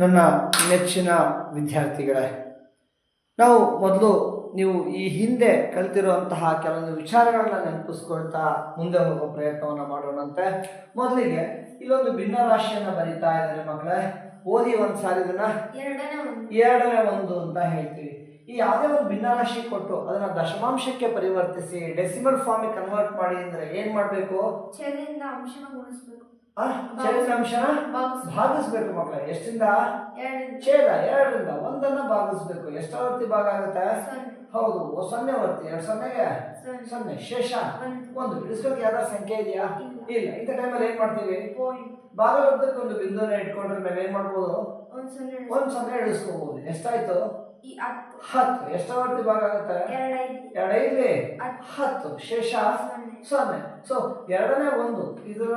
ನನ್ನ ನೆಚ್ಚಿನ ವಿದ್ಯಾರ್ಥಿಗಳೇ ನಾವು ಮೊದಲು ನೀವು ಈ ಹಿಂದೆ ಕಲಿತಿರುವಂತಹ ಕೆಲವೊಂದು ವಿಚಾರಗಳನ್ನ ನೆನಪಿಸ್ಕೊಳ್ತಾ ಮುಂದೆ ಹೋಗೋ ಪ್ರಯತ್ನವನ್ನು ಮಾಡೋಣಂತೆ. ಮೊದಲಿಗೆ ಇಲ್ಲೊಂದು ಭಿನ್ನರಾಶಿಯನ್ನು ಬರೀತಾ ಇದ್ದಾರೆ ಮಕ್ಕಳೇ ಓದಿ ಒಂದು ಸಾರಿ ಇದನ್ನ. ಎರಡನೇ ಒಂದು. ಅಂತ ಹೇಳ್ತೀವಿ. ಈ ಯಾವುದೇ ಒಂದು ಭಿನ್ನರಾಶಿ ಕೊಟ್ಟು ಅದನ್ನ ದಶಮಾಂಶಕ್ಕೆ ಪರಿವರ್ತಿಸಿ ಡೆಸಿಮಲ್ ಫಾರ್ಮಿಗೆ ಕನ್ವರ್ಟ್ ಮಾಡಿ ಅಂದ್ರೆ ಏನ್ ಮಾಡ್ಬೇಕು? ಅಂಶನ ಭಾಗಿಸ್ಬೇಕು. ಮಕ್ಕಳ. ಎಷ್ಟಿಂದ? ಛೇದ ಎರಡರಿಂದ ಒಂದನ್ನ ಭಾಗಿಸ್ಬೇಕು. ಎಷ್ಟಾವರ್ತಿ ಭಾಗ ಆಗುತ್ತೆ? ಹೌದು ಸೊನ್ನೆ ವರ್ತಿ. ಎರಡು ಸೊನ್ನೆಗೆ? ಸೊನ್ನೆ. ಶೇಷ. ಒಂದು ಬಿಡಿಸೋಕೆ ಯಾವ್ದಾರ ಸಂಖ್ಯೆ ಇದೆಯಾ? ಇಲ್ಲ. ಇಂತ ಇಂಥ ಟೈಮಲ್ಲಿ ಏನ್ ಮಾಡ್ತೀವಿ? ಒಂದು ಬಿಂದುವನ್ನ ಇಟ್ಕೊಂಡ್ರೆ ಮೇಲೆ ಏನ್ ಮಾಡ್ಬೋದು? ಒಂದು ಸೊನ್ನೆ ಒಂದ್ ಸೊನ್ನೆ ಇಳಿಸ್ಕೋಬಹುದು ಎಷ್ಟಾಯ್ತು? ಈ ಹತ್ತು. ಹತ್ತು. ಎಷ್ಟಾವರ್ತಿ ಭಾಗ ಆಗುತ್ತೆ? ಎರಡೈದು. ಎರಡೈದ್ಲಿ ಹತ್ತು. ಶೇಷ? ಸೊನ್ನೆ. ಸೊ ಎರಡನೇ ಒಂದು. ಇದರ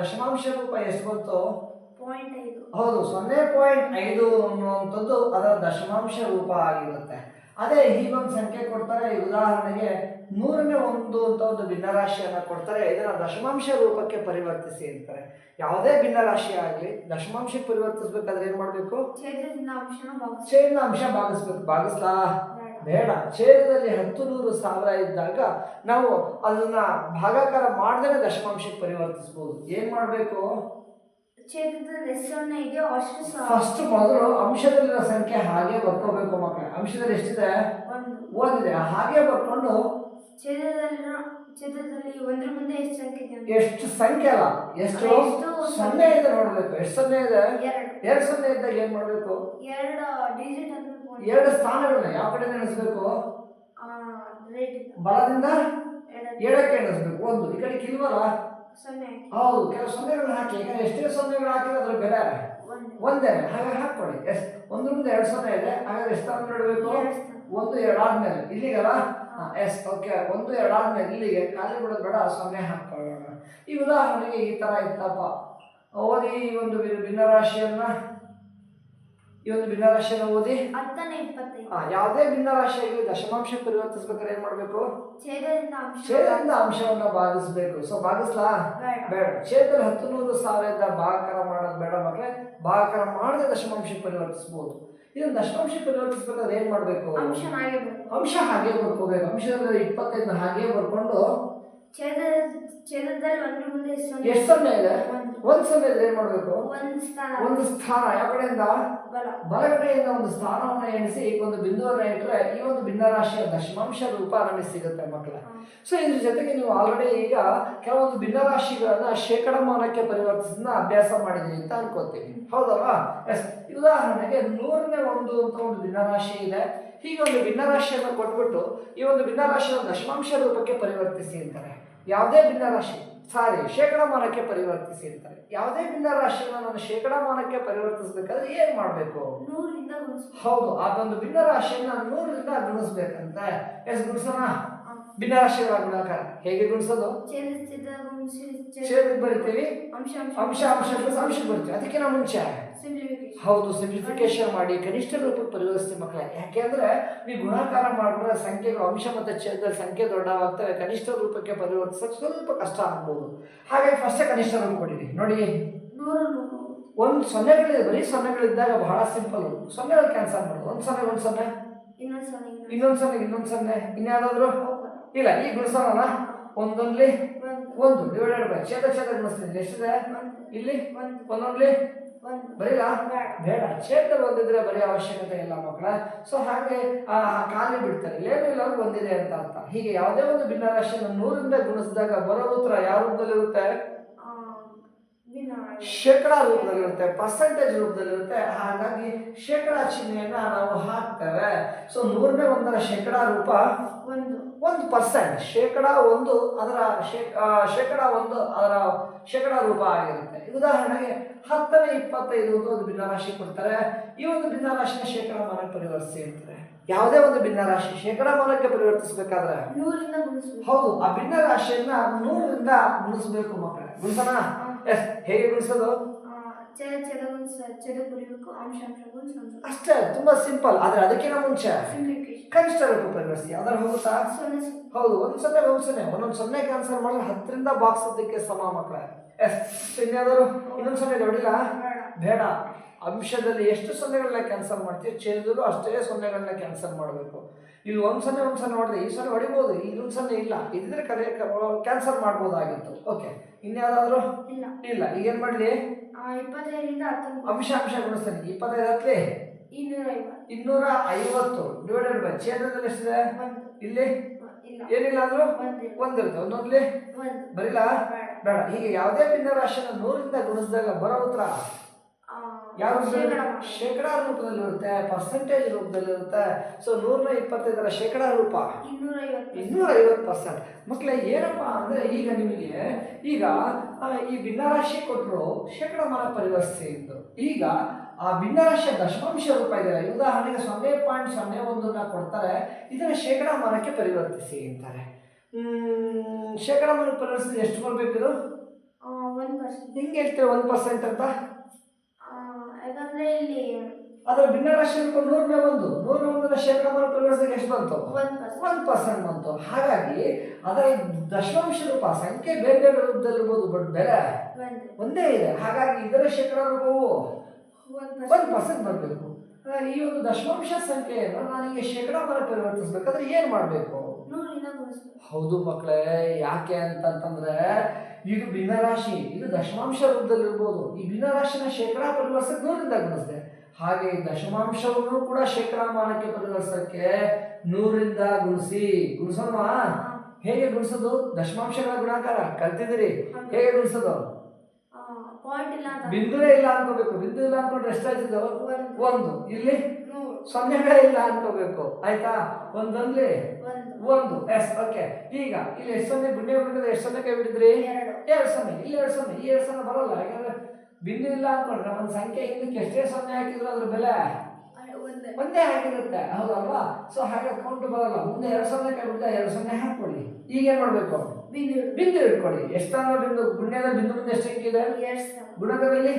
ದಶಮಾಂಶ ರೂಪ ಎಷ್ಟು ಬಂತು? ಪಾಯಿಂಟ್ ಐದು. ಹೌದು. ಸೊನ್ನೆ ಪಾಯಿಂಟ್ ಐದು ಅನ್ನುವಂಥದ್ದು ಅದರ ದಶಮಾಂಶ ರೂಪ ಆಗಿರುತ್ತೆ. ಅದೇ ಹೀಗೊಂದು ಸಂಖ್ಯೆ ಕೊಡ್ತಾರೆ ಉದಾಹರಣೆಗೆ ನೂರನೇ ಒಂದು ಅಂತ ಒಂದು ಭಿನ್ನರಾಶಿಯನ್ನು ಕೊಡ್ತಾರೆ ಇದನ್ನು ದಶಮಾಂಶ ರೂಪಕ್ಕೆ ಪರಿವರ್ತಿಸಿ ಅಂತಾರೆ. ಯಾವುದೇ ಭಿನ್ನರಾಶಿ ಆಗಲಿ ದಶಮಾಂಶಕ್ಕೆ ಪರಿವರ್ತಿಸ್ಬೇಕಾದ್ರೆ ಏನು ಮಾಡಬೇಕು? ಛೇದನ ಅಂಶ ಭಾಗಿಸ್ಬೇಕು. ಭಾಗಿಸ್ಲಾ? ಬೇಡ. ಛೇದದಲ್ಲಿ ಹತ್ತು ನೂರು ಸಾವಿರ ಇದ್ದಾಗ ನಾವು ಅದನ್ನ ಭಾಗಾಕಾರ ಮಾಡದೇ ದಶಮಾಂಶಕ್ಕೆ ಪರಿವರ್ತಿಸ್ಬೋದು. ಏನ್ ಮಾಡ್ಬೇಕು? ಇದೆಯೋ ಅಷ್ಟು ಫಸ್ಟ್ ಮೊದಲು ಅಂಶದಲ್ಲಿರೋ ಸಂಖ್ಯೆ ಹಾಗೆ ಬರ್ಕೋಬೇಕು ಮಕ್ಕಳ. ಅಂಶದಲ್ಲಿ ಎಷ್ಟಿದೆ? ಓದಿದೆ. ಹಾಗೆ ಬರ್ಕೊಂಡು ಛೇದದಲ್ಲಿರೋ ಛೇದದಲ್ಲಿ ಒಂದ್ರ ಮುಂದೆ ಎಷ್ಟು ಸಂಖ್ಯೆ ಇದೆ ಎಷ್ಟು ಸಂಖ್ಯೆ ಅಲ್ಲ? ಎಷ್ಟು ಸೊನ್ನೆ ಇದೆ ನೋಡ್ಬೇಕು. ಎಷ್ಟು ಸೊನ್ನೆ ಇದೆ? ಎರಡು. ಸೊನ್ನೆ ಇದ್ದಾಗ ಏನ್ ಮಾಡ್ಬೇಕು? ಎರಡು ಡಿಜಿಟ್ ಎರಡು ಸ್ಥಾನಗಳನ್ನ ಯಾವ ಕಡೆ ನೆನೆಸ್ಬೇಕು. ಬಲದಿಂದ ಎಡಕ್ಕೆ. ಎಣಿಸ್ಬೇಕು. ಒಂದು. ಈ ಕಡೆ ಕಿಲ್ವಲ್ಲ. ಹೌದು ಕೆಲವು ಸೊನ್ನೆಗಳನ್ನ ಹಾಕಿ. ಈಗ ಎಷ್ಟೇ ಸೊನ್ನೆಗಳು ಹಾಕಿದ್ರೆ ಅದ್ರ ಬೆಲೆ ಒಂದು. ಒಂದೇ ಹಾಗೆ ಹಾಕೊಳ್ಳಿ ಎಸ್ ಒಂದು ಮುಂದೆ ಎರಡು ಸೊನ್ನೆ ಇದೆ. ಹಾಗಾದ್ರೆ ಎಷ್ಟು ತಂದು ಇಡಬೇಕು ಎರಡು. ಒಂದು ಎರಡಾದ್ಮೇಲೆ ಇಲ್ಲಿಗಲ್ಲ? Yes okay. ಒಂದು ಎರಡಾದ್ಮೇಲೆ ಇಲ್ಲಿಗೆ. ಖಾಲಿ ಬಿಡೋದು ಬೇಡ ಸೊನ್ನೆ ಹಾಕೊಳ್ಳೋಣ ಈ ಉದಾಹರಣೆಗೆ ಈ ತರ ಇತ್ತಪ್ಪ. ಓದಿ ಈ ಒಂದು ಭಿನ್ನರಾಶಿಯನ್ನ ಈ ಒಂದು ಭಿನ್ನರಾಶಿಯನ್ನು ಓದಿ. ಹತ್ತನೇ ಇಪ್ಪತ್ತೈದು. ಆ, ಯಾವುದೇ ಭಿನ್ನರಾಶಿಯಾಗಿ ದಶಮಾಂಶ ಪರಿವರ್ತಿಸ್ಬೇಕಾದ್ರೆ ಏನ್ ಮಾಡ್ಬೇಕು? ಛೇದದಿಂದ ಅಂಶ ಛೇದದಿಂದ ಅಂಶವನ್ನ ಭಾಗಿಸ್ಬೇಕು. ಸೊ ಭಾಗಿಸ್ಲಾ? ಬೇಡ. ಬೇಡ. ಛೇದದಲ್ಲಿ ಹತ್ತು ನೂರು ಸಾವಿರದ ಭಾಗಾಕಾರ ಮಾಡೋದು ಬೇಡ ಮಕ್ಕಳೇ ಭಾಗಾಕಾರ ಮಾಡದೆ ದಶಮಾಂಶ ಪರಿವರ್ತಿಸ್ಬೋದು. ಇದನ್ನ ದಶಮಾಂಶ ಪರಿವರ್ತಿಸ್ಬೇಕಾದ್ರೆ ಏನ್ ಮಾಡ್ಬೇಕು? ಅಂಶ ಹಾಗೆ ಬರುತ್ತೆ ಅಂಶ ಹಾಗೆ ಬರ್ಕೋಬೇಕು. ಅಂಶದಲ್ಲಿ ಇಪ್ಪತ್ತೈದು ಹಾಗೆ ಬರ್ಕೊಂಡು ಛೇದದಲ್ಲಿ ಒಂದ್ರ ಮುಂದೆ ಎಷ್ಟು ಸೊನ್ನೆ ಎಷ್ಟು ಸೊನ್ನೆ ಇದೆ? ಒಂದು. ಏನು ಒಂದು ಸ್ಥಾನ. ಒಂದು ಸ್ಥಾನ. ಯಾವ ಕಡೆಯಿಂದ? ಬಲ. ಬಲಗಡೆಯಿಂದ ಒಂದು ಸ್ಥಾನವನ್ನು ಎಣಿಸಿ ಒಂದು ಬಿಂದುವನ್ನು ಇಟ್ಟರೆ ಈ ಒಂದು ಭಿನ್ನರಾಶಿಯ ದಶಮಾಂಶ ರೂಪ ನಮಗೆ ಸಿಗುತ್ತೆ ಮಕ್ಕಳ ಸೊ ಇದ್ರ ಜೊತೆಗೆ ನೀವು ಆಲ್ರೆಡಿ ಈಗ ಕೆಲವೊಂದು ಭಿನ್ನರಾಶಿಗಳನ್ನ ಶೇಕಡಮಾನಕ್ಕೆ ಪರಿವರ್ತಿಸಿದ ಅಭ್ಯಾಸ ಮಾಡಿದೀನಿ ಅಂತ ಅನ್ಕೋತೀವಿ ಹೌದಲ್ವಾ? ಎಸ್ ಉದಾಹರಣೆಗೆ ನೂರನೇ ಒಂದು ಅಂತ ಒಂದು ಭಿನ್ನರಾಶಿ ಇದೆ. ಹೀಗೆ ಒಂದು ಭಿನ್ನರಾಶಿಯನ್ನು ಕೊಟ್ಬಿಟ್ಟು ಈ ಒಂದು ಭಿನ್ನರಾಶಿಯನ್ನು ದಶಮಾಂಶ ರೂಪಕ್ಕೆ ಪರಿವರ್ತಿಸಿ ಅಂತಾರೆ. ಯಾವುದೇ ಭಿನ್ನರಾಶಿ ಸಾರಿ ಶೇಕಡಮಾನಕ್ಕೆ ಪರಿವರ್ತಿಸಿ ಅಂತಾರೆ. ಯಾವುದೇ ಭಿನ್ನರಾಶಿಯನ್ನು ನಾನು ಶೇಕಡಮಾನಕ್ಕೆ ಪರಿವರ್ತಿಸಬೇಕಾದ್ರೆ ಏನು ಮಾಡಬೇಕು? ಹೌದು ಅದೊಂದು ಭಿನ್ನರಾಶಿಯನ್ನು ನೂರರಿಂದ ಗುಣಿಸ್ಬೇಕಂತ. ಎಸ್ ಗುಣಿಸೋಣ? ಭಿನ್ನರಾಶಿಗಳ ಗುಣಾಕಾರ. ಹೇಗೆ ಗುಣಿಸೋದು? ಛೇದಕ್ಕೆ ಬರಿತೀವಿ? ಅಂಶ ಅಂಶ ಪ್ಲಸ್ ಅಂಶ. ಬರಿತೀವಿ ಅದಕ್ಕಿಂತ ಮುಂಚೆ ಹೌದು ಸಿಂಪ್ಲಿಫಿಕೇಶನ್ ಮಾಡಿ ಕನಿಷ್ಠ ರೂಪಕ್ಕೆ ಪರಿವರ್ತಿಸಿ ಮಕ್ಕಳ. ಯಾಕೆಂದ್ರೆ ನೀವು ಗುಣಾಕಾರ ಮಾಡಿದ್ರೆ ಸಂಖ್ಯೆಗಳು ಅಂಶ ಮತ್ತು ಛೇದ ಸಂಖ್ಯೆ ದೊಡ್ಡವಾಗ್ತವೆ. ಕನಿಷ್ಠ ರೂಪಕ್ಕೆ ಪರಿವರ್ತಿಸಕ್ಕೆ ಸ್ವಲ್ಪ ಕಷ್ಟ ಆಗ್ಬೋದು. ಹಾಗಾಗಿ ಫಸ್ಟ್ ಕನಿಷ್ಠ ರೂಪ ಕೊಡಿರಿ ನೋಡಿ. ಒಂದು ಸೊನ್ನೆಗಳಿದೆ. ಬರೀ ಸೊನ್ನೆಗಳಿದ್ದಾಗ ಬಹಳ ಸಿಂಪಲ್ ಸೊನ್ನೆಗಳು ಕ್ಯಾನ್ಸಲ್ ಮಾಡೋದು ಒಂದು ಸೊನ್ನೆ ಒಂದು ಸೊನ್ನೆ. ಇನ್ನೊಂದು ಸೊನ್ನೆ ಇನ್ನೊಂದು ಸೊನ್ನೆ ಇನ್ನೊಂದು ಸೊನ್ನೆ. ಇನ್ಯಾವುದಾದ್ರು? ಇಲ್ಲ ಈಗ ಗುಣಸೋಣ ಒಂದೊಂದ್ಲಿ ಒಂದು ಡಿವೈಡೆಡ್ ಬೈ ಛೇದ ಛೇದ ಗುಣಿಸ್ತೀನಿ ಎಷ್ಟಿದೆ? ಇಲ್ಲಿ? ಒಂದು ಒಂದೊಂದ್ಲಿ? ಒಂದು ಬರೀಲಾ? ಬೇಡ. ಛೇದ ಒಂದಿದ್ರೆ ಬರೀ ಅವಶ್ಯಕತೆ ಇಲ್ಲ ಮಕ್ಕಳ. ಸೊ ಹಾಗೆ ಆ ಖಾಲಿ ಬಿಡ್ತಾರೆ. ಏನು ಇಲ್ಲ ಒಂದಿದೆ ಅಂತ ಅರ್ಥ. ಹೀಗೆ ಯಾವುದೇ ಒಂದು ಭಿನ್ನರಾಶಿಯನ್ನು ನೂರಿಂದ ಗುಣಿಸಿದಾಗ ಬರೋ ಉತ್ತರ ಯಾವ ರೂಪದಲ್ಲಿರುತ್ತೆ ಶೇಕಡಾ ರೂಪದಲ್ಲಿರುತ್ತೆ ಪರ್ಸೆಂಟೇಜ್ ರೂಪದಲ್ಲಿರುತ್ತೆ. ಹಾಗಾಗಿ ಶೇಕಡಾ ಚಿಹ್ನೆಯನ್ನ ನಾವು ಹಾಕ್ತೇವೆ. ಸೊ ನೂರನೇ ಒಂದರ ಶೇಕಡಾ ರೂಪ ಒಂದು. ಒಂದು ಪರ್ಸೆಂಟ್ ಶೇಕಡ ಒಂದು ಅದರ ಶೇಕಡ ಒಂದು ಅದರ ಶೇಕಡ ರೂಪ ಆಗಿರುತ್ತೆ. ಉದಾಹರಣೆಗೆ ಹತ್ತನೇ ಇಪ್ಪತ್ತೈದು ಅಂತ ಒಂದು ಭಿನ್ನರಾಶಿ ಕೊಡ್ತಾರೆ. ಈ ಒಂದು ಭಿನ್ನರಾಶಿನ ಶೇಕಡಮಾನಕ್ಕೆ ಪರಿವರ್ತಿಸಿ ಅಂತಾರೆ ಯಾವುದೇ ಒಂದು ಭಿನ್ನರಾಶಿ ಶೇಕಡಮಾನಕ್ಕೆ ಪರಿವರ್ತಿಸಬೇಕಾದ್ರೆ? ಹೌದು ಆ ಭಿನ್ನರಾಶಿಯನ್ನ ನೂರರಿಂದ ಗುಣಿಸ್ಬೇಕು ಮಕ್ಕಳೇ. ಗುಣಿಸೋಣ? ಎಸ್ ಹೇಗೆ ಗುಣಿಸೋದು? ಅಷ್ಟೇ ತುಂಬಾ ಸಿಂಪಲ್ ಆದ್ರೆ ಅದಕ್ಕಿಂತ ಮುಂಚೆ ಕನಿಷ್ಠ ರೂಪ ಪರಿವರ್ತಿ ಅದರ ಹೋಗುತ್ತಾ? ಹೌದು ಒಂದ್ ಸೊನ್ನೆ ಒಂದು ಸೊನ್ನೆ ಒಂದೊಂದು ಸೊನ್ನೆ ಕ್ಯಾನ್ಸಲ್ ಮಾಡಿದ್ರೆ ಹತ್ತರಿಂದ ಬಾಕ್ಸ್ ಅದಕ್ಕೆ ಸಮ ಮಕ್ಕಳ ಎಸ್ ಇನ್ಯಾವ್ದಾದ್ರು ಇನ್ನೊಂದು ಸೊನ್ನೆ ನೋಡಿಲ್ಲ? ಬೇಡ. ಅಂಶದಲ್ಲಿ ಎಷ್ಟು ಸೊನ್ನೆಗಳನ್ನ ಕ್ಯಾನ್ಸಲ್ ಮಾಡ್ತೀವಿ ಛೇದದಲ್ಲೂ ಅಷ್ಟೇ ಸೊನ್ನೆಗಳನ್ನ ಕ್ಯಾನ್ಸಲ್ ಮಾಡಬೇಕು. ಇಲ್ಲಿ ಒಂದು ಸೊನ್ನೆ ಒಂದು ಸೊನ್ನೆ ಹೊಡೆದ್ರೆ ಈ ಸೊನ್ನೆ ಹೊಡಿಬೋದು ಇನ್ನೊಂದ್ ಸೊನ್ನೆ ಇಲ್ಲ. ಇದ್ರೆ ಕರೆ ಕ್ಯಾನ್ಸಲ್ ಮಾಡ್ಬೋದಾಗಿತ್ತು. ಓಕೆ ಇನ್ಯಾವುದಾದ್ರು? ಇಲ್ಲ. ಇಲ್ಲ. ಈಗ ಏನು ಮಾಡಲಿ? ಇಪ್ಪತ್ತೈದರಿಂದ ಹತ್ತೊಂಬತ್ತು. ಅಂಶ ಅಂಶ ಗುಣಿಸ್ತಾನೆ ಇಪ್ಪತ್ತೈದು ಹತ್ತಲಿ ಇನ್ನೂರ ಐವತ್ತು ಇನ್ನೂರ ಐವತ್ತು. ಡಿವೈಡೆಡ್ ಬೈ ಛೇದದಲ್ಲಿ ಎಷ್ಟಿದೆ? ಇಲ್ಲಿ? ಏನಿಲ್ಲ ಅಂದ್ರು? ಒಂದಿರುತ್ತೆ. ಒಂದೊಂದ್ಲಿ ಒಂದು. ಬರಿಲ್ಲ ಬೇಡ. ಹೀಗೆ ಯಾವುದೇ ಭಿನ್ನ ರಾಶಿಯನ್ನು ನೂರಿಂದ ಗುಣಿಸಿದಾಗ ಬರೋ ಉತ್ತರ ಯಾವ ಶೇಕಡ ಶೇಕಡಾ ರೂಪದಲ್ಲಿರುತ್ತೆ ಪರ್ಸೆಂಟೇಜ್ ರೂಪದಲ್ಲಿರುತ್ತೆ. ಸೊ ನೂರ ಇಪ್ಪತ್ತೈದರ ಶೇಕಡಾ ರೂಪ. ಇನ್ನೂರ ಐವತ್ತು ಇನ್ನೂರ ಐವತ್ತು ಪರ್ಸೆಂಟ್ ಮಕ್ಕಳೇ ಏನಪ್ಪ ಅಂದರೆ ಈಗ ನಿಮಗೆ ಈಗ ಈ ಭಿನ್ನರಾಶಿ ಕೊಟ್ಟರು ಶೇಕಡಾಮಾನ ಪರಿವರ್ತಿಸಿ ಇದ್ದು ಈಗ ಆ ಭಿನ್ನರಾಶಿಯ ದಶಮಾಂಶ ರೂಪ ಇದೆಯಲ್ಲ ಉದಾಹರಣೆಗೆ ಸೊನ್ನೆ ಪಾಯಿಂಟ್ ಸೊನ್ನೆ ಒಂದನ್ನ ಕೊಡ್ತಾರೆ ಇದನ್ನು ಶೇಕಡಾಮಾನಕ್ಕೆ ಪರಿವರ್ತಿಸಿ ಅಂತಾರೆ. ಶೇಕಡ ಮಾನ ಪರಿವರ್ತಿಸಿ ಎಷ್ಟು ಬರಬೇಕು ಇದು? ಒಂದು ಪರ್ಸೆಂಟ್ ಹಿಂಗೆ ಹೇಳ್ತೇವೆ ಒಂದು ಪರ್ಸೆಂಟ್ ಅಂತ? ಯಾಕಂದ್ರೆ ಇಲ್ಲಿ ಅದರ ಭಿನ್ನರಾಶಿ ರೂಪ ನೂರನೇ ಒಂದು. ನೂರನೇ ಒಂದರ ಪರಿವರ್ತನೆ ಎಷ್ಟು ಬಂತು? ಒಂದು ಪರ್ಸೆಂಟ್ ಒನ್ ಪರ್ಸೆಂಟ್ ಬಂತು. ಹಾಗಾಗಿ ಅದರ ದಶಮಾಂಶ ರೂಪ ಸಂಖ್ಯೆ ಬೇರೆ ಬೇರೆ ರೂಪದಲ್ಲಿರ್ಬೋದು ಬಟ್ ಬೆಲೆ ಒಂದೇ. ಇದೆ. ಹಾಗಾಗಿ ಇದರ ಶೇಕಡ ರೂಪವು ಒಂದು ಪರ್ಸೆಂಟ್ ಬರಬೇಕು. ಈ ಒಂದು ದಶಮಾಂಶ ಸಂಖ್ಯೆಯನ್ನು ನನಗೆ ಶೇಕಡಾಮಾನ ಪರಿವರ್ತಿಸ್ಬೇಕಾದ್ರೆ ಏನು ಮಾಡಬೇಕು? ಹೌದು ಮಕ್ಕಳೇ ಯಾಕೆ ಅಂತಂತಂದ್ರೆ ಇದು ಭಿನ್ನರಾಶಿ ಇದು ದಶಮಾಂಶ ರೂಪದಲ್ಲಿರ್ಬೋದು. ಈ ಭಿನ್ನರಾಶಿನ ಶೇಕಡಾ ಪರಿವರ್ಸಕ್ಕೆ ನೂರಿಂದ ಗುಣಿಸಿದೆ ಹಾಗೆ ದಶಮಾಂಶವನ್ನು ಕೂಡ ಶೇಕಡಾಮಾನಕ್ಕೆ ಪರಿವರ್ಸಕ್ಕೆ ನೂರಿಂದ ಗುಣಿಸಿ. ಗುಣಿಸೋಣ ಹೇಗೆ ಗುಣಿಸೋದು? ದಶಮಾಂಶಗಳ ಗುಣಾಕಾರ ಕಲ್ತಿದ್ದೀರಿ? ಹೇಗೆ ಗುಣಿಸೋದು? ಬಿಂದುವೇ ಇಲ್ಲ ಅನ್ಕೋಬೇಕು. ಬಿಂದು ಇಲ್ಲ ಅನ್ಕೊಂಡ್ರೆ ಎಷ್ಟಾಯ್ತದ? ಒಂದು. ಇಲ್ಲಿ? ಸೊನ್ನೆಗಳೇ ಇಲ್ಲ ಅನ್ಕೋಬೇಕು. ಆಯ್ತಾ? ಒಂದೊಂದ್ಲಿ? ಒಂದು ಎಸ್ ಓಕೆ. ಈಗ ಇಲ್ಲಿ ಎಷ್ಟು ಸೊನ್ನೆ ಗುಂಡೆ ಹುಡುಗದ ಎಷ್ಟು ಸೊನ್ನೆ ಕೈ ಬಿಡಿದ್ರಿ ಎರಡು. ಸೊನ್ನೆ ಇಲ್ಲಿ ಎರಡು ಸೊನ್ನೆ ಈ ಎರಡು ಸೊನ್ನೆ ಬರೋಲ್ಲ. ಯಾಕಂದ್ರೆ ಬಿಂದು ಇಲ್ಲ ಅನ್ಕೊಂಡ್ರೆ ಒಂದು ಸಂಖ್ಯೆ ಹಿಂದಕ್ಕೆ ಎಷ್ಟೇ ಸೊನ್ನೆ ಹಾಕಿದ್ರು ಅದ್ರ ಬೆಲೆ ಒಂದು. ಒಂದೇ ಆಗಿರುತ್ತೆ ಹೌದಲ್ವಾ? ಸೊ ಹಾಗೆ ಕೌಂಟ್ ಬರಲ್ಲ. ಮುಂದೆ ಎರಡು ಸೊನ್ನೆ ಕೈ ಬಿಡ್ತಾ ಎರಡು ಸೊನ್ನೆ ಹಾಕೊಳ್ಳಿ ಈಗ ಏನ್ ಮಾಡ್ಬೇಕು? ಬಿಂದು ಬಿಂದು ಇಟ್ಕೊಳ್ಳಿ. ಎಷ್ಟಾನ ಬಿಂದು ಗುಣ್ಯದ ಬಿಂದು ಮುಂದೆ ಎಷ್ಟು ಅಂಕಿ ಇದೆ? ಗುಣಕದಲ್ಲಿ?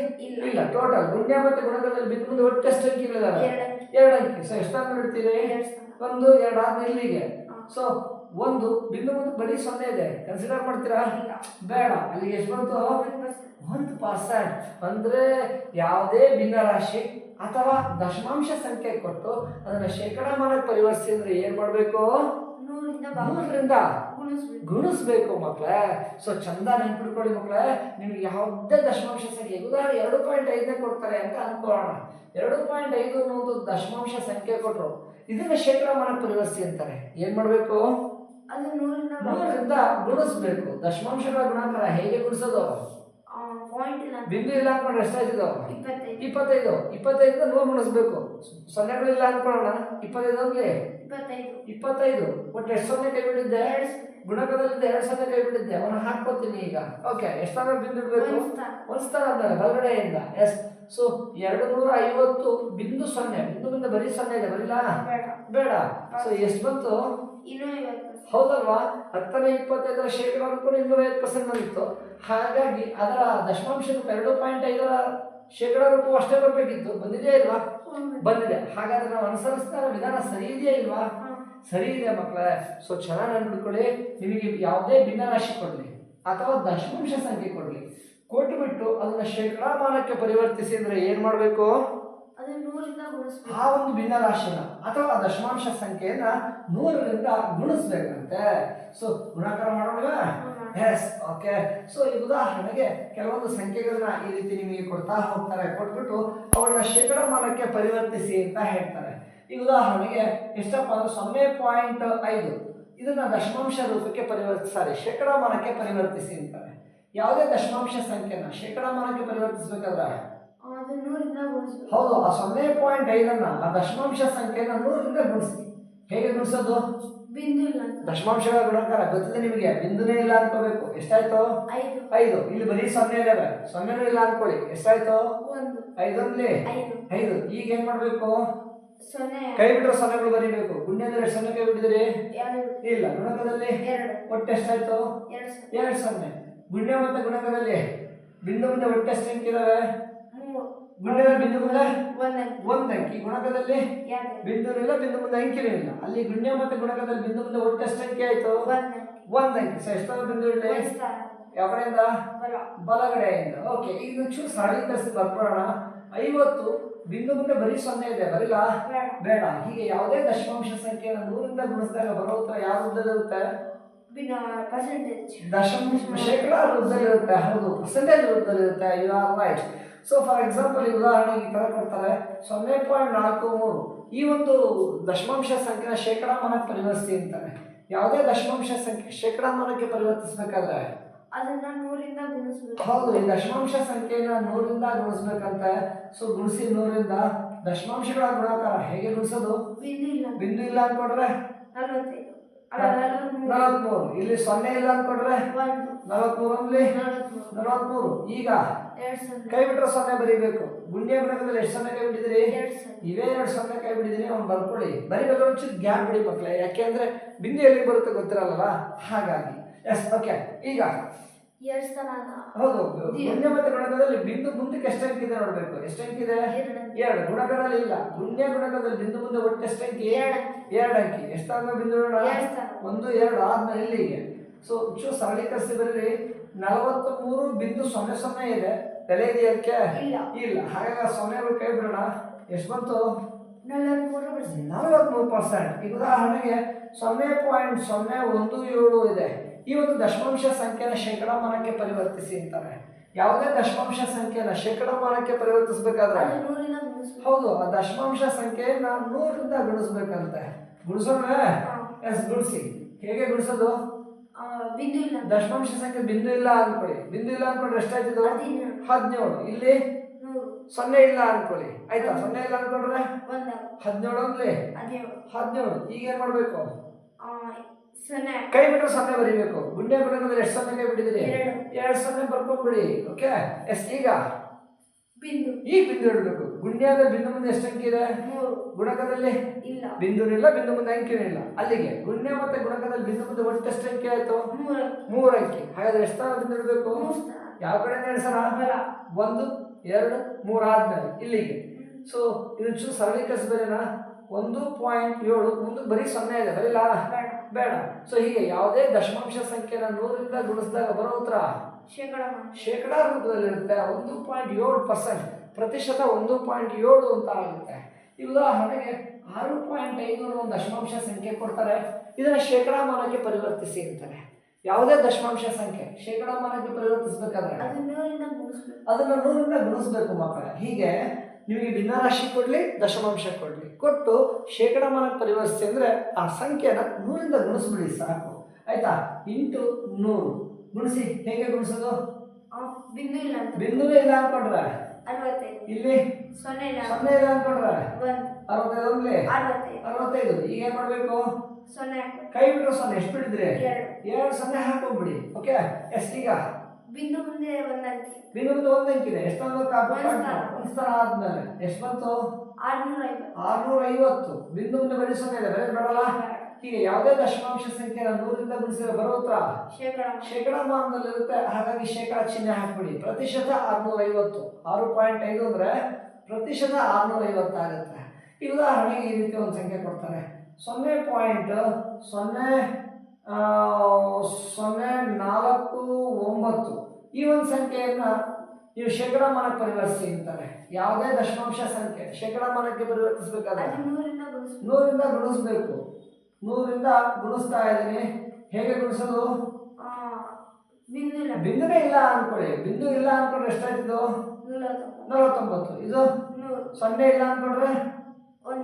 ಇಲ್ಲ. ಟೋಟಲ್ ಗುಣ್ಯ ಮತ್ತೆ ಗುಣಕದಲ್ಲಿ ಬಿಂದು ಮುಂದೆ ಒಟ್ಟು ಎಷ್ಟು ಅಂಕಿಗಳಿದಾವೆ? ಎರಡು ಅಂಕಿ. ಸೊ ಎಷ್ಟಾನ ಸಾವಿರ ಒಂದು ಎರಡು ಆದ್ಮೇಲೆ ಇಲ್ಲಿಗೆ. ಸೊ ಒಂದು ಬಿಂದು ಮತ್ತು ಬರೀ ಸೊನ್ನೆ ಇದೆ. ಕನ್ಸಿಡರ್ ಮಾಡ್ತೀರಾ? ಬೇಡ. ಅಲ್ಲಿಗೆ ಎಷ್ಟು ಬಂತು? ಒಂದು ಪರ್ಸೆಂಟ್ ಅಂದರೆ ಯಾವುದೇ ಭಿನ್ನರಾಶಿ ಅಥವಾ ದಶಮಾಂಶ ಸಂಖ್ಯೆ ಕೊಟ್ಟು ಅದನ್ನ ಶೇಕಡಾಮಾನಕ್ಕೆ ಪರಿವರ್ತಿಸಿ ಅಂದ್ರೆ ಏನ್ ಮಾಡಬೇಕು? ನೂರರಿಂದ ಗುಣಿಸ್ಬೇಕು. ಗುಣಿಸ್ಬೇಕು ಮಕ್ಕಳೇ ಸೊ ಚಂದ ನೆನ್ಪಿಡ್ಕೊಳ್ಳಿ ಮಕ್ಕಳೇ ನಿಮ್ಗೆ ಯಾವುದೇ ದಶಮಾಂಶ ಸಂಖ್ಯೆ ಉದಾಹರಣೆ ಎರಡು ಪಾಯಿಂಟ್ ಐದನೇ ಕೊಡ್ತಾರೆ ಅಂತ ಅನ್ಕೋಣ ಎರಡು ಪಾಯಿಂಟ್ ಐದು ಅನ್ನೋದು ದಶಮಾಂಶ ಸಂಖ್ಯೆ ಕೊಟ್ಟರು ಇದನ್ನ ಶೇಕಡಮಾನ ಪರಿವರ್ತಿಸಿ ಅಂತಾರೆ. ಏನ್ ಮಾಡ್ಬೇಕು? ನೂರರಿಂದ ಗುಣಿಸ್ಬೇಕು. ದಶಮಾಂಶಗಳ ಗುಣಾಕಾರ ಹೇಗೆ ಗುಣಿಸೋದು? ಪಾಯಿಂಟ್ ಇಲ್ಲ ಅಂತ ಬಿಂದು ಇಲ್ಲ ಅನ್ಕೊಂಡ್ರೆ ಎಷ್ಟಾಯ್ತಿದ್ದು ಇಪ್ಪತ್ತೈದು. ಇಪ್ಪತ್ತೈದು. ನೂರು ಗುಣಿಸ್ಬೇಕು. ಸೊನ್ನೆಗಳಿಲ್ಲ ಅನ್ಕೊಳ್ಳೋಣ ಇಪ್ಪತ್ತೈದು ಅಂದ್ರೆ? ಇಪ್ಪತ್ತೈದು. ಒಟ್ಟು ಎಷ್ಟು ಸೊನ್ನೆ ಕೈ ಬಿಟ್ಟಿದ್ದೆ ಗುಣಕದಲ್ಲಿದ್ದ ಎರಡು ಸೊನ್ನೆ ಕೈ ಬಿಟ್ಟಿದ್ದೆ ಅವನ್ನ ಹಾಕೋತೀನಿ ಈಗ. ಓಕೆ ಎಷ್ಟಾದ್ರೂ ಬಿಂದು ಇಡ್ಬೇಕು? ಒಂದು ಸ್ಥಾನ. ಬಲಗಡೆಯಿಂದ. ಎಸ್. ಸೊ ಎರಡು ನೂರ ಐವತ್ತು ಬಿಂದು ಸೊನ್ನೆ ಬಿಂದು ಬಿಂದು ಬರೀ ಸೊನ್ನೆ ಇದೆ ಬರೀಲಾ? ಬೇಡ. ಬೇಡ. ಸೊ ಎಷ್ಟು ಬಂತು? ಹೌದಲ್ವಾ? ಹತ್ತನೇ ಇಪ್ಪತ್ತೈದರ ಶೇಕಡ ಕೂಡ ಇನ್ನೂರ ಐವತ್ತು ಪರ್ಸೆಂಟ್ ಬಂದಿತ್ತು. ಹಾಗಾಗಿ ಅದರ ದಶಮಾಂಶ ರೂಪ ಎರಡು ಪಾಯಿಂಟ್ ಐದರ ಶೇಕಡ ರೂಪ ಅಷ್ಟೇ ಬರಬೇಕಿತ್ತು. ಬಂದಿದೆಯಾ ಇಲ್ವಾ? ಬಂದಿದೆ. ಹಾಗಾದ್ರೆ ನಾವು ಅನುಸರಿಸ್ತಾ ವಿಧಾನ ಸರಿ ಇದೆಯಾ ಇಲ್ವಾ? ಸರಿ ಇದೆ ಮಕ್ಕಳೇ. ಸೊ ಚೆನ್ನಾಗಿ ನೆನ್ಪಿಟ್ಕೊಳ್ಳಿ ನಿಮಗೆ ಯಾವುದೇ ಭಿನ್ನರಾಶಿ ಕೊಡಲಿ ಅಥವಾ ದಶಮಾಂಶ ಸಂಖ್ಯೆ ಕೊಡಲಿ. ಕೊಟ್ಟುಬಿಟ್ಟು ಅದನ್ನ ಶೇಕಡಾಮಾನಕ್ಕೆ ಪರಿವರ್ತಿಸಿ ಅಂದ್ರೆ ಏನ್ ಮಾಡಬೇಕು? ಆ ಒಂದು ಭಿನ್ನರಾಶಿನ ಅಥವಾ ದಶಮಾಂಶ ಸಂಖ್ಯೆಯನ್ನ ನೂರರಿಂದ ಗುಣಿಸ್ಬೇಕಂತೆ. ಸೊ ಗುಣಾಕಾರ ಮಾಡೋಣ ಎಸ್ ಓಕೆ ಸೊ ಈ ಉದಾಹರಣೆಗೆ ಕೆಲವೊಂದು ಸಂಖ್ಯೆಗಳನ್ನ ಈ ರೀತಿ ನಿಮಗೆ ಕೊಡ್ತಾ ಹೋಗ್ತಾರೆ. ಕೊಟ್ಬಿಟ್ಟು ಅವುಗಳನ್ನ ಶೇಕಡಾಮಾನಕ್ಕೆ ಪರಿವರ್ತಿಸಿ ಅಂತ ಹೇಳ್ತಾರೆ. ಈ ಉದಾಹರಣೆಗೆ ಎಷ್ಟಪ್ಪ ಅಂದ್ರೆ ಸೊನ್ನೆ ಪಾಯಿಂಟ್ ಐದು. ಇದನ್ನ ದಶಮಾಂಶ ರೂಪಕ್ಕೆ ಪರಿವರ್ತಿಸಿ ಸಾರಿ ಶೇಕಡಾಮಾನಕ್ಕೆ ಪರಿವರ್ತಿಸಿ ಅಂತಾರೆ ಯಾವುದೇ ದಶಮಾಂಶ ಸಂಖ್ಯೆನ ಶೇಕಡ ಮಾನಕ್ಕೆ ಪರಿವರ್ತಿಸಬೇಕಾದ್ರೆ ಹೌದು ಆ ಸೊನ್ನೆ ಪಾಯಿಂಟ್ ಐದನ್ನ ಆ ದಶಮಾಂಶ ಸಂಖ್ಯೆನ ನೂರಿಂದ ಗುಣಿಸಿ. ಹೇಗೆ ಗುಣಿಸೋದು? ದಶಮಾಂಶಗಳ ಗುಣಕಾರ ಗೊತ್ತಿದೆ ನಿಮಗೆ? ಬಿಂದುನೇ ಇಲ್ಲ ಅನ್ಕೋಬೇಕು. ಎಷ್ಟಾಯ್ತು? ಐದು. ಇಲ್ಲಿ ಬರೀ ಸೊನ್ನೆ ಇದಾವೆ. ಸೊನ್ನೆನೂ ಇಲ್ಲ ಅನ್ಕೊಳ್ಳಿ. ಎಷ್ಟಾಯ್ತು? ಐದೊಂದ್ಲಿ? ಐದು. ಐದು. ಈಗ ಏನ್ ಮಾಡ್ಬೇಕು? ಸೊನ್ನೆ. ಕೈ ಬಿಟ್ಟರೆ ಸೊನ್ನೆಗಳು ಬರೀಬೇಕು. ಗುಣ್ಯದಲ್ಲಿ ಎಷ್ಟು ಸೊನ್ನೆ ಕೈ ಬಿಟ್ಟಿದ್ರಿ ಇಲ್ಲ. ಗುಣಕದಲ್ಲಿ ಒಟ್ಟು ಎಷ್ಟಾಯ್ತು? ಎರಡು ಸೊನ್ನೆ. ಗುಣ್ಯ ಮತ್ತೆ ಗುಣಕದಲ್ಲಿ ಬಿಂದು ಮುಂದೆ ಒಟ್ಟು ಎಷ್ಟು ಅಂಕಿ ಇದಾವೆ? ಗುಣ್ಯದಲ್ಲಿ ಬಿಂದು ಮುಂದೆ ಒಂದು ಅಂಕಿ. ಅಂಕಿ. ಗುಣಕದಲ್ಲಿ? ಬಿಂದು ಇಲ್ಲ ಬಿಂದು ಮುಂದೆ ಅಂಕಿನೂ ಇಲ್ಲ. ಅಲ್ಲಿ ಗುಂಡೆ ಮತ್ತೆ ಗುಣಕದಲ್ಲಿ ಬಿಂದು ಮುಂದೆ ಒಟ್ಟು ಎಷ್ಟು ಅಂಕಿ ಆಯ್ತು? ಒಂದು ಅಂಕಿ. ಅಂಕಿ. ಸೊ ಎಷ್ಟೊಂದು ಬಿಂದು ಇರಲಿ? ಸ್ಥಾನ ಯಾವ ಕಡೆಯಿಂದ ಬಲ. ಬಲಗಡೆಯಿಂದ. ಓಕೆ ಈಗ ಚೂರು ಸರಳೀಕರಿಸಿ ಬರ್ಕೊಳ್ಳೋಣ. ಐವತ್ತು ಬಿಂದು ಮುಂದೆ ಬರೀ ಸೊನ್ನೆ ಇದೆ. ಬರಿಲ್ಲ ಬೇಡ. ಹೀಗೆ ಯಾವುದೇ ದಶಮಾಂಶ ಸಂಖ್ಯೆಯನ್ನು ನೂರಿಂದ ಗುಣಿಸಿದಾಗ ಬರೋ ಉತ್ತರ ಯಾವ ಉದ್ದ ಬಿನ್ನ ಪರ್ಸೆಂಟೇಜ್ ದಶಮಾಂಶ ಶೇಕಡ ರೂಪದಲ್ಲಿರುತ್ತೆ ಹೌದು percentage ರೂಪದಲ್ಲಿರುತ್ತೆ you are right so for example ಈ ಉದಾಹರಣೆಗೆ ಈ ಥರ ಕೊಡ್ತಾರೆ ಸೊನ್ನೆ ಪಾಯಿಂಟ್ ನಾಲ್ಕು ಮೂರು. ಈ ಒಂದು ದಶಮಾಂಶ ಸಂಖ್ಯೆನ ಶೇಕಡಾಮಾನಕ್ಕೆ ಪರಿವರ್ತಿಸಿ ಅಂತಾರೆ. ಯಾವುದೇ ದಶಮಾಂಶ ಸಂಖ್ಯೆ ಶೇಕಡಾಮಾನಕ್ಕೆ ಪರಿವರ್ತಿಸಬೇಕಾದ್ರೆ? ಅದನ್ನ ನೂರಿಂದ ಗುಣಿಸಬೇಕು. ಹೌದು ಈ ದಶಮಾಂಶ ಸಂಖ್ಯೆನ ನೂರಿಂದ ಗುಣಿಸ್ಬೇಕಂತ. ಸೊ ಗುಣಿಸಿ ನೂರಿಂದ ದಶಮಾಂಶಗಳ ಗುಣಾಕಾರ ಹೇಗೆ ಗುಣಿಸೋದು? ಬಿಂದು ಇಲ್ಲ. ಬಿಂದು ಇಲ್ಲ ಅನ್ಕೊಂಡ್ರೆ ನಲವತ್ತೈದು. ನಲವತ್ಮೂರು. ಇಲ್ಲಿ ಸೊನ್ನೆ ಇಲ್ಲ ಅನ್ಕೊಂಡ್ರೆ? ನಲವತ್ಮೂರು ಅಂದ್ಲಿ ನಲವತ್ಮೂರು. ಈಗ ಕೈ ಬಿಟ್ರೆ ಸೊನ್ನೆ ಬರೀಬೇಕು. ಗುಂಡಿಯ ಗುಣಕದಲ್ಲಿ ಎಷ್ಟು ಸೊನ್ನೆ ಕೈ ಬಿಟ್ಟಿದ್ರಿ ಇವೇ ಎರಡು ಸೊನ್ನೆ ಕೈ ಬಿಟ್ಟಿದ್ದೀನಿ. ಅವ್ನು ಬರ್ಕೊಳ್ಳಿ. ಬರೀಬೇಕಾದ್ರೆ ಒಂಚೂರು ಗ್ಯಾಪ್ ಬಿಡಿ ಮಕ್ಕಳೇ ಯಾಕೆಂದ್ರೆ ಬಿಂದು ಎಲ್ಲಿ ಬರುತ್ತೆ ಗೊತ್ತಿರಲ್ಲ ಹಾಗಾಗಿ. ಎಸ್ ಓಕೆ ಈಗ ಮತ್ತೆ ಗುಣಕದಲ್ಲಿ ಬಿಂದು ಮುಂದಕ್ಕೆ ಎಷ್ಟು ಇದೆ ನೋಡ್ಬೇಕು. ಎಷ್ಟು ಅಂಕ ಇದೆ? ಎರಡು ಗುಣಕದಲ್ಲಿ ಇಲ್ಲ. ಗುಣ್ಯ ಗುಣಕದಲ್ಲಿ ಬಿಂದು ಮುಂದೆ ಒಟ್ಟು ಎಷ್ಟು ಅಂಕಿ. ಎರಡು ಅಂಕಿ. ಎಷ್ಟಾದ್ಮೇಲೆ ಬಿಂದು ಒಂದು ಎರಡು ಆದ್ಮೇಲೆ ಇಲ್ಲಿಗೆ. ಸೊ ಹೆಚ್ಚು ಸರಳೀಕರಿಸಿ ಬರೀರಿ ನಲವತ್ತು ಮೂರು ಬಿಂದು ಸೊನ್ನೆ ಸೊನ್ನೆ ಇದೆ. ತಲೆ ಇದೆಯಕ್ಕೆ ಇಲ್ಲ. ಇಲ್ಲ. ಹಾಗಾಗಿ ಸೊನ್ನೆಗಳು ಕೈ ಬಿಡೋಣ. ಎಷ್ಟು ಬಂತು? ನಲವತ್ಮೂರು ಪರ್ಸೆಂಟ್. ಈಗ ಉದಾಹರಣೆಗೆ ಸೊನ್ನೆ ಪಾಯಿಂಟ್ ಸೊನ್ನೆ ಒಂದು ಏಳು ಇದೆ. ಈ ಒಂದು ದಶಮಾಂಶ ಸಂಖ್ಯೆನ ಶೇಕಡಮಾನಕ್ಕೆ ಪರಿವರ್ತಿಸಿ ಅಂತಾರೆ. ಯಾವುದೇ ದಶಮಾಂಶ ಸಂಖ್ಯೆನ ಶೇಕಡಮಾನಕ್ಕೆ ಪರಿವರ್ತಿಸಬೇಕಾದ್ರೆ ಹೌದು ಆ ದಶಮಾಂಶ ಸಂಖ್ಯೆಯನ್ನ ನೂರಿಂದ ಗುಣಿಸ್ಬೇಕಂತೆ. ಗುಣಿಸೋಣ. ಎಸ್ ಗುಣಿಸಿ. ಹೇಗೆ ಗುಣಿಸೋದು? ಆ, ಬಿಂದು ಇಲ್ಲ. ದಶಮಾಂಶ ಸಂಖ್ಯೆ ಬಿಂದು ಇಲ್ಲ ಅನ್ಕೊಳ್ಳಿ ಬಿಂದು ಇಲ್ಲ ಅನ್ಕೊಂಡ್ರೆ ಎಷ್ಟಾಯ್ತಿದು? ಹದಿನೇಳು. ಇಲ್ಲಿ? ಸೊನ್ನೆ ಇಲ್ಲ ಅನ್ಕೊಳ್ಳಿ ಆಯ್ತಾ? ಸೊನ್ನೆ ಇಲ್ಲ ಅನ್ಕೊಂಡ್ರೆ ಹದಿನೇಳು ಅಂದ್ರೆ? ಹದಿನೇಳು. ಈಗ ಏನ್ ಮಾಡ್ಬೇಕು? ಕೈ ಬಿಟ್ಟರೆ ಸೊನ್ನೆ ಬರೀಬೇಕು. ಗುಂಡೆ ಗುಣಕದಲ್ಲಿ ಎಷ್ಟು ಸೊನ್ನೆ ಕೈ ಬಿಟ್ಟಿದ್ರಿ ಎರಡು. ಸೊನ್ನೆ ಬರ್ಕೊಂಡ್ಬಿಡಿ ಓಕೆ? ಎಸ್ ಈಗ? ಬಿಂದು. ಈ ಬಿಂದು ಇಡಬೇಕು. ಗುಂಡ್ಯಾದ ಬಿಂದು ಮುಂದೆ ಎಷ್ಟು ಅಂಕಿ ಇದೆ? ಗುಣಕದಲ್ಲಿ? ಇಲ್ಲ. ಬಿಂದುನಿಲ್ಲ ಬಿಂದು ಮುಂದೆ ಅಂಕಿನೂ ಇಲ್ಲ. ಅಲ್ಲಿಗೆ. ಗುಣ್ಯ ಮತ್ತೆ ಗುಣಕದಲ್ಲಿ ಬಿಂದು ಮುಂದೆ ಒಟ್ಟು ಎಷ್ಟು ಅಂಕಿ ಆಯ್ತು? ಮೂರು. ಅಂಕಿ. ಹಾಗಾದ್ರೆ ಎಷ್ಟು ಸ್ಥಾನ ಬಿಂದು ಇಡಬೇಕು? ಯಾವ ಕಡೆ ನಡೆಸೋಣ ಆದ್ಮೇಲೆ ಒಂದು ಎರಡು ಮೂರು ಆದ್ಮೇಲೆ ಇಲ್ಲಿಗೆ. ಸೊ ಇದು ಚೂರು ಒಂದು ಪಾಯಿಂಟ್ ಏಳು. ಮುಂದೆ ಬರೀ ಸೊನ್ನೆ ಇದೆ. ಬರೀಲ್ಲ ಬೇಡ. ಸೊ ಹೀಗೆ ಯಾವುದೇ ದಶಮಾಂಶ ಸಂಖ್ಯೆನ ನೂರಿಂದ ಗುಣಿಸಿದಾಗ ಬರೋ ಉತ್ತರ ಶೇಕಡ ಶೇಕಡಾ ರೂಪದಲ್ಲಿರುತ್ತೆ. ಒಂದು ಪಾಯಿಂಟ್ ಏಳು ಪರ್ಸೆಂಟ್. ಪ್ರತಿಶತ ಒಂದು ಪಾಯಿಂಟ್ ಏಳು ಅಂತ ಆಗುತ್ತೆ. ಈ ಉದಾಹರಣೆಗೆ ಆರು ಪಾಯಿಂಟ್ ಐದು ಅನ್ನೋ ಒಂದು ದಶಮಾಂಶ ಸಂಖ್ಯೆ ಕೊಡ್ತಾರೆ. ಇದನ್ನ ಶೇಕಡಾಮಾನಕ್ಕೆ ಪರಿವರ್ತಿಸಿ ಅಂತಾರೆ. ಯಾವುದೇ ದಶಮಾಂಶ ಸಂಖ್ಯೆ ಶೇಕಡಾಮಾನಕ್ಕೆ ಪರಿವರ್ತಿಸಬೇಕಾದ್ರೆ ಅದನ್ನ ನೂರಿಂದ ಗುಣಿಸ್ಬೇಕು ಮಕ್ಕಳ. ಹೀಗೆ ನಿಮಗೆ ಭಿನ್ನರಾಶಿ ಕೊಡ್ಲಿ ದಶಮಾಂಶ ಕೊಡ್ಲಿ. ಕೊಟ್ಟು ಮನ ಪರಿವರ್ತಿಸಿ ಅಂದರೆ ಆ ಸಂಖ್ಯೆನ ನೂರಿಂದ ಗುಣಿಸ್ಬಿಡಿ ಸಾಕು. ಆಯಿತಾ? ಇಂಟು ನೂರು. ಗುಣಿಸಿ ಹೇಗೆ ಗುಣಿಸೋದು? ಬಿಂದು ಇಲ್ಲ ಅಂತ. ಬಿಂದುವೇ ಇಲ್ಲ ಅರವತ್ತೈದು. ಇಲ್ಲಿ? ಸೊನ್ನೆ ಇಲ್ಲ. ಸೊನ್ನೆ ಇಲ್ಲ ಅನ್ಕೊಂಡ್ರೆ? ಒಂದು. ಅರವತ್ತೈದು ಅಂದ್ರೆ? ಅರವತ್ತೈದು. ಈಗ ಏನು ಮಾಡಬೇಕು? ಸೊನ್ನೆ ಕೈ ಬಿಟ್ಟರೆ ಸೊನ್ನೆ. ಎಷ್ಟು ಬಿಡಿದ್ರೆ ಎರಡು. ಸೊನ್ನೆ ಹಾಕೊಂಡ್ಬಿಡಿ ಓಕೆ? ಎಷ್ಟು ಈಗ? ಬಿಂದು ಮುಂದೆ ಒಂದು ಅಂಕಿ ಬಿಂದು ಮುಂದೆ ಒಂದು ಅಂಕಿದೆ ಎಷ್ಟು ಸ್ಥಾನ. ಒಂದು ಸ್ಥಾನ ಆದ್ಮೇಲೆ. ಎಷ್ಟು ಬಂತು? ಆರ್ನೂರ ಐವತ್ತು ಆರ್ನೂರ ಐವತ್ತು ಬಿಂದು ಮುಂದೆ ಬರೀ ಸೊನ್ನೆ ಇದೆ ಬೇರೆ ಬೇಡಲ್ಲ? ಹೀಗೆ ಯಾವುದೇ ದಶಮಾಂಶ ಸಂಖ್ಯೆ ನೂರಿಂದ ಗುಣಿಸಿದ್ರೆ ಬರೋ ಉತ್ತರ? ಮಾನದಲ್ಲಿ ಇರುತ್ತೆ ಹಾಗಾಗಿ ಶೇಕಡ ಚಿಹ್ನೆ ಹಾಕ್ಬಿಡಿ. ಪ್ರತಿಶತ ಆರ್ನೂರ ಐವತ್ತು ಆರು ಪಾಯಿಂಟ್ ಐದು ಅಂದ್ರೆ ಪ್ರತಿಶತ ಆರ್ನೂರ ಐವತ್ತು ಆಗುತ್ತೆ. ಈ ಉದಾಹರಣೆಗೆ ಈ ರೀತಿ ಒಂದು ಸಂಖ್ಯೆ ಕೊಡ್ತಾರೆ. ಸೊನ್ನೆ ಪಾಯಿಂಟ್ ಸೊನ್ನೆ ಸೊನ್ನೆ ನಾಲ್ಕು ಒಂಬತ್ತು. ಈ ಒಂದು ಸಂಖ್ಯೆಯನ್ನ ನೀವು ಶೇಕಡಾಮಾನಕ್ಕೆ ಪರಿವರ್ತಿಸಿ ಅಂತಾರೆ. ಯಾವುದೇ ದಶಮಾಂಶ ಸಂಖ್ಯೆ ಶೇಕಡಾಮಾನಕ್ಕೆ ಪರಿವರ್ತಿಸಬೇಕಾದ್ರೆ ಅದು ನೂರಿಂದ ಗುಣಿಸ್ಬೇಕು. ನೂರಿಂದ ಗುಣಿಸ್ತಾ ಇದ್ದೀನಿ. ಹೇಗೆ ಗುಣಿಸೋದು? ಬಿಂದುನೇ ಇಲ್ಲ ಅನ್ಕೊಳ್ಳಿ. ಬಿಂದು ಇಲ್ಲ ಅನ್ಕೊಂಡ್ರೆ ಎಷ್ಟಾಯ್ತಿದ್ದು ನಲವತ್ತೊಂಬತ್ತು. ಇದು? ಸೊನ್ನೆ ಇಲ್ಲ ಅನ್ಕೊಂಡ್ರೆ?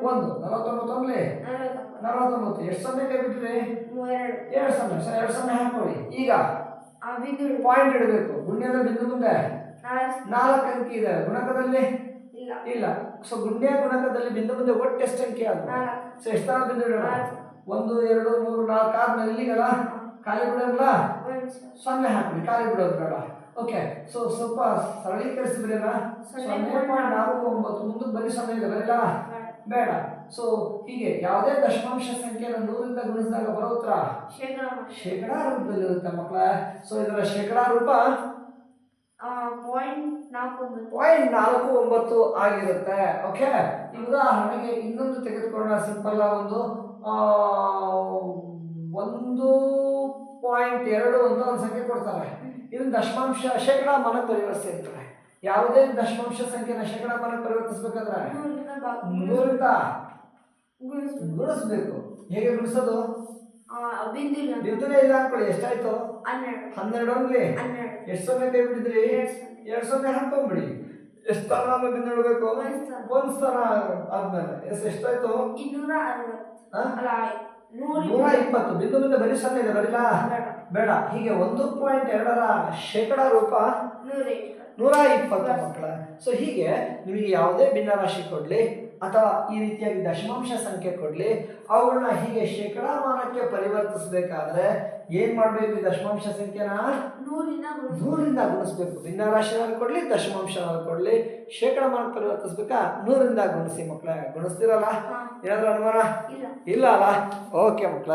ಒಂದು. ನಲವತ್ತೊಂಬತ್ತು ಅಂದ್ರೆ ನಲವತ್ತೊಂಬತ್ತು. ಎಷ್ಟು ಸೊನ್ನೆ ಕೈ ಬಿಟ್ರಿ ಮೂವೆರಡು ಎರಡು ಸೊನ್ನೆ. ಎರಡು ಸೊನ್ನೆ ಹಾಕೊಳ್ಳಿ ಈಗ ಪಾಯಿಂಟ್ ಇಡಬೇಕು. ಗುಣ್ಯದ ಬಿಂದು ಮುಂದೆ. ನಾಲ್ಕು ಅಂಕಿ ಇದೆ. ಗುಣಕದಲ್ಲಿ? ಇಲ್ಲ. ಇಲ್ಲ. ಸೊ ಗುಣ್ಯ ಗುಣಕದಲ್ಲಿ ಬಿಂದು ಮುಂದೆ ಒಟ್ಟು ಎಷ್ಟು ಅಂಕಿ ನಾಲ್ಕು. ಸೊ ಎಷ್ಟು ಬಿಂದು ಇಡೋಣ ಒಂದು ಎರಡು ಮೂರು ನಾಲ್ಕು ಆದ್ಮೇಲೆ ಇಲ್ಲಿಗಲ್ಲ? ಖಾಲಿ ಬಿಡೋಲ್ಲ. ಸೊನ್ನೆ ಹಾಕ್ಬಿಡಿ. ಖಾಲಿ ಬಿಡೋದು ಬೇಡ ಓಕೆ ಸೊ ಸ್ವಲ್ಪ ಸರಳೀಕರಿಸಿ ಬಿಡೋಣ. ಸೊನ್ನೆ ಪಾಯಿಂಟ್ ನಾಲ್ಕು ಒಂಬತ್ತು. ಮುಂದಕ್ಕೆ ಬರೀ ಸೊನ್ನೆ ಇದೆ. ಬರಲ್ಲ ಬೇಡ. ಸೊ ಹೀಗೆ ಯಾವುದೇ ದಶಮಾಂಶ ಸಂಖ್ಯೆಯನ್ನು ನೂರಿಂದ ಗುಣಿಸಿದಾಗ ಬರೋ ಉತ್ತರ? ಶೇಕಡ ರೂಪದಲ್ಲಿರುತ್ತೆ ಮಕ್ಕಳ ಸೊ ಇದರ ಶೇಕಡಾ ರೂಪ ಪಾಯಿಂಟ್ ನಾಲ್ಕು ಒಂಬತ್ತು. ಆಗಿರುತ್ತೆ. ಓಕೆ ಈ ಉದಾಹರಣೆಗೆ ಇನ್ನೊಂದು ತೆಗೆದುಕೊಳ್ಳೋಣ. ಸಿಂಪಲ್ ಒಂದು ಒಂದು ಪಾಯಿಂಟ್ ಎರಡು ಅಂತ ಒಂದು ಸಂಖ್ಯೆ ಕೊಡ್ತಾರೆ. ಇದು ದಶಮಾಂಶ ಶೇಕಡಾ ಮನ ಪರಿವರ್ತಿಸಿ ಇರ್ತಾರೆ ಯಾವುದೇ ದಶಮಾಂಶ ಸಂಖ್ಯೆನ ಶೇಕಡ ಮನ ಪರಿವರ್ತಿಸ್ಬೇಕಂದ್ರೆ? ನೂರಿಂದ ಗುಣಿಸ್ಬೇಕು. ಹೇಗೆ ಗುಣಿಸೋದು? ಬಿಂದುನೇ ಇಲ್ಲ ಅನ್ಕೊಳ್ಳಿ ಎಷ್ಟಾಯ್ತು? ಹನ್ನೆರಡು. ಹನ್ನೆರಡು. ಎಷ್ಟು ಸೊನ್ನೆ ಕೈ ಬಿಟ್ಟಿದ್ರಿ ಎರಡ್ ಸೊನ್ನೆ. ಹಾಕೊಂಡ್ಬಿಡಿ ಎಷ್ಟು ಸ್ಥಾನ ಆದ್ಮೇಲೆ ಬಿಂದು ಇಡಬೇಕು ಒಂದ್ ಸ್ಥಾನ. ಆದ್ಮೇಲೆ. ಎಷ್ಟು ಎಷ್ಟಾಯ್ತು? ಇನ್ನೂರ ನೂರ ಇಪ್ಪತ್ತು. ಬಿಂದು ಬಿಂದು ಬರೀ ಸೊನ್ನೆ ಇದೆ ಬರೀಲಾ? ಬೇಡ. ಹೀಗೆ ಒಂದು ಪಾಯಿಂಟ್ ಎರಡರ ಶೇಕಡ ರೂಪ ನೂರ ಇಪ್ಪತ್ತು. ನೂರ ಇಪ್ಪತ್ತು ಮಕ್ಕಳ. ಸೊ ಹೀಗೆ ನಿಮಗೆ ಯಾವುದೇ ಭಿನ್ನರಾಶಿ ಕೊಡಲಿ. ಅಥವಾ ಈ ರೀತಿಯಾಗಿ ದಶಮಾಂಶ ಸಂಖ್ಯೆ ಕೊಡಲಿ ಅವುಗಳನ್ನ ಹೀಗೆ ಶೇಕಡಾಮಾನಕ್ಕೆ ಪರಿವರ್ತಿಸಬೇಕಾದ್ರೆ ಏನ್ ಮಾಡಬೇಕು ಈ ದಶಮಾಂಶ ಸಂಖ್ಯೆನ? ನೂರಿಂದ ಗುಣಿಸ್ಬೇಕು. ಭಿನ್ನ ಗುಣಿಸ್ಬೇಕು ಭಿನ್ನರಾಶಿನಾದ್ರು ಕೊಡಲಿ ದಶಮಾಂಶನಾದ್ರು ಕೊಡಲಿ. ಶೇಕಡಾಮಾನಕ್ಕೆ ಪರಿವರ್ತಿಸ್ಬೇಕಾ? ನೂರಿಂದ ಗುಣಿಸಿ ಮಕ್ಕಳ ಗುಣಿಸ್ತಿರಲ್ಲ. ಏನಾದ್ರೂ ಅನುಮಾನ? ಇಲ್ಲ. ಇಲ್ಲ ಅಲ್ಲ? ಓಕೆ ಮಕ್ಕಳ